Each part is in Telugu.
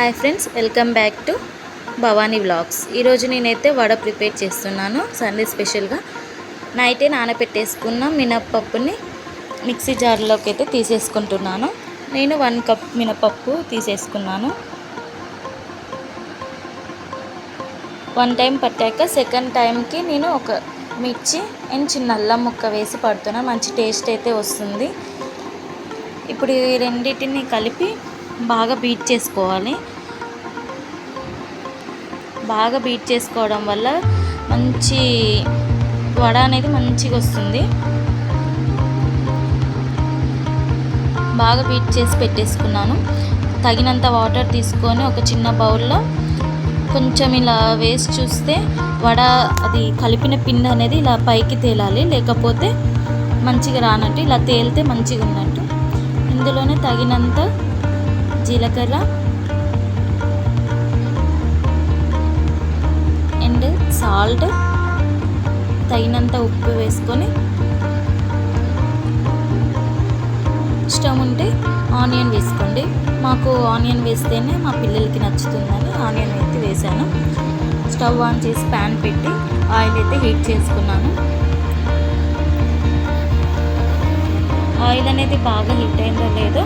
Hi friends welcome back to Bhavani vlogs. ఈరోజు నేనైతే వడ ప్రిపేర్ చేస్తున్నాను సండే స్పెషల్గా. నైటే నానబెట్టేసుకున్న మినప్పప్పుని మిక్సీ జార్లోకి అయితే తీసేసుకుంటున్నాను. నేను వన్ కప్ మినపప్పు తీసేసుకున్నాను. వన్ టైం పట్టాక సెకండ్ టైంకి నేను ఒక మిర్చి అండ్ చిన్న అల్లం ముక్క వేసి పడుతున్నా మంచి టేస్ట్ అయితే వస్తుంది. ఇప్పుడు ఈ రెండింటిని కలిపి బాగా బీట్ చేసుకోవాలి. బాగా బీట్ చేసుకోవడం వల్ల మంచి వడ అనేది మంచిగా వస్తుంది. బాగా బీట్ చేసి పెట్టేసుకున్నాను. తగినంత వాటర్ తీసుకొని ఒక చిన్న బౌల్లో కొంచెం ఇలా వేసి చూస్తే వడ అది కలిపిన పిండి అనేది ఇలా పైకి తేలాలి. లేకపోతే మంచిగా రానట్టు ఇలా తేలితే మంచిగా ఉన్నట్టు. ఇందులోనే తగినంత జీలకర్ర. And salt. తగినంత ఉప్పు వేసుకొని. ఇష్టం ఉంటే ఆనియన్ వేసుకోండి. మాకు ఆనియన్ వేస్తేనే మా పిల్లలకి నచ్చుతుందని ఆనియన్ అయితే వేసాను స్టవ్ ఆన్ చేసి ప్యాన్ పెట్టి ఆయిల్ అయితే హీట్ చేసుకున్నాను. ఆయిల్ అనేది బాగా హీట్ అయిందో లేదో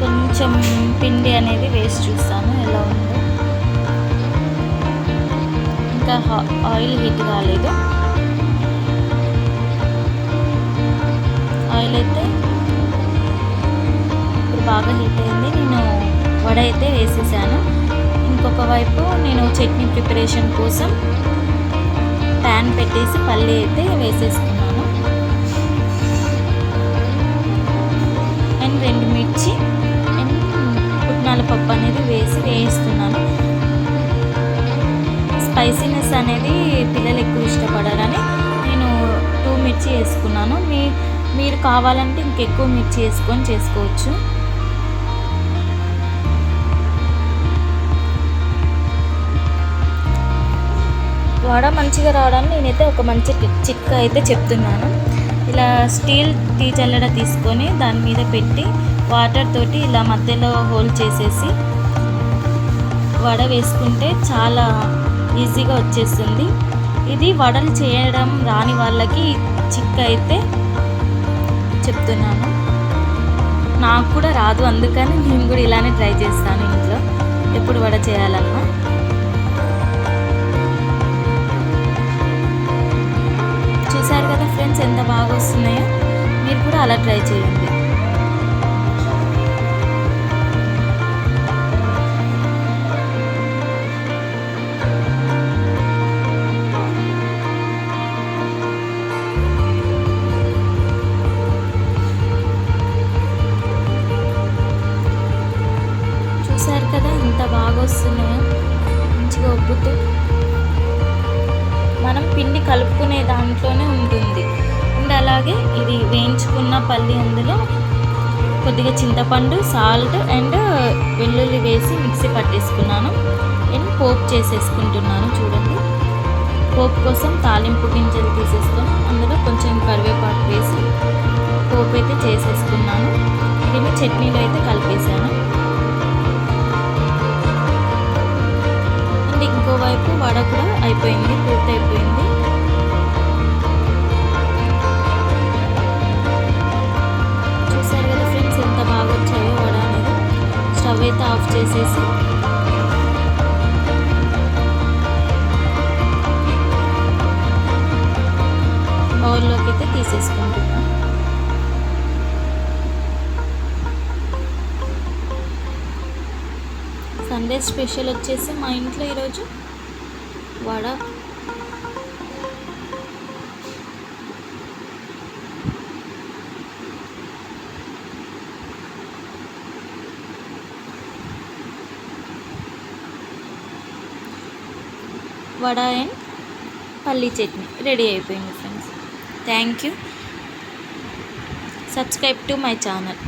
కొంచెం పిండి అనేది వేసి చూస్తాను. ఎలా ఉందో. ఇంకా ఆయిల్ హీట్ కాలేదు. ఆయిల్ అయితే ఇప్పుడు బాగా హీట్ అయింది. నేను వడ అయితే వేసేసాను. ఇంకొక వైపు నేను చట్నీ ప్రిపరేషన్ కోసం ప్యాన్ పెట్టేసి పల్లి అయితే వేసేసుకున్నాను. అండ్ రెండు మిర్చి. పుట్నాల పప్పు అనేది వేసి వేయిస్తున్నాను. స్పైసీనెస్ అనేది పిల్లలు ఎక్కువ ఇష్టపడారని నేను టూ మిర్చి వేసుకున్నాను. మీ మీరు కావాలంటే ఇంకెక్కువ మిర్చి వేసుకొని చేసుకోవచ్చు. వడ మంచిగా రావడానికి నేనైతే ఒక మంచి చిట్కా అయితే చెప్తున్నాను. ఇలా స్టీల్ టీ చల్లడ తీసుకొని దాని మీద పెట్టి వాటర్ తోటి ఇలా మధ్యలో హోల్ చేసేసి వడ వేసుకుంటే చాలా ఈజీగా వచ్చేస్తుంది. ఇది వడలు చేయడం రాని వాళ్ళకి చిక్క అయితే చెప్తున్నాను. నాకు కూడా రాదు అందుకని నేను కూడా ఇలానే ట్రై చేస్తాను ఇంట్లో. ఎప్పుడు వడ చేయాలన్నా. బాగా వస్తున్నాయో మీరు కూడా అలా ట్రై చేయండి. చూసారు కదా ఎంత బాగా వస్తున్నాయో మంచిగా ఉబ్బుతూ. మనం పిండి కలుపుకునే దాంట్లోనే ఉంటుంది. అండ్ అలాగే ఇది వేయించుకున్న పల్లి అందులో కొద్దిగా చింతపండు సాల్ట్ అండ్ వెల్లుల్లి వేసి మిక్సీ పట్టేసుకున్నాను. అండ్ పోపు చేసేసుకుంటున్నాను చూడండి. పోపు కోసం తాలింపు గింజలు తీసేసుకొని అందులో కొంచెం కరివేపాకు వేసి పోపు అయితే చేసేసుకున్నాను. దీన్ని చట్నీలో అయితే కలిపేసాను అండ్ ఇంకోవైపు వడ కూడా అయిపోయింది. చేసేసి బౌల్లోకి అయితే తీసేసుకుంటున్నాం. సండే స్పెషల్ వచ్చేసి మా ఇంట్లో ఈరోజు వడ వడ అండ్ పల్లీ చట్నీ రెడీ అయిపోయింది friends thank you subscribe to my channel